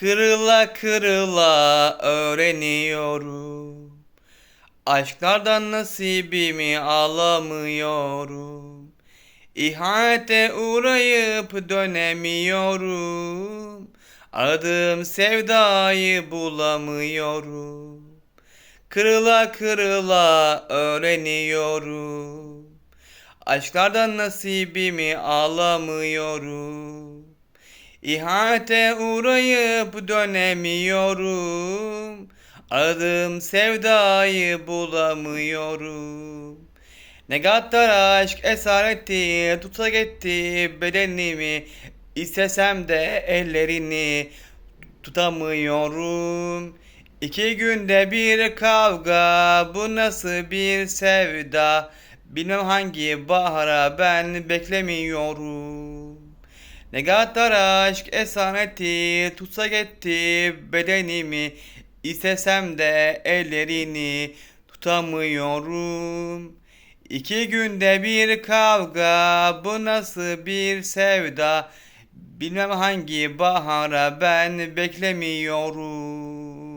Kırıla kırıla öğreniyorum. Aşklardan nasibimi alamıyorum. İhanete uğrayıp dönemiyorum. Aradığım sevdayı bulamıyorum. Kırıla kırıla öğreniyorum. Aşklardan nasibimi alamıyorum. İhanete uğrayıp dönemiyorum. Aradığım sevdayı bulamıyorum. Ne kadar aşk esareti tutsak etti bedenimi. İstesem de ellerini tutamıyorum. İki günde bir kavga bu nasıl bir sevda Bilmem hangi bahara ben beklemiyorum Ne kadar aşk esaneti tutsak etti bedenimi. İstesem de ellerini tutamıyorum. İki günde bir kavga bu nasıl bir sevda? Bilmem hangi bahara ben beklemiyorum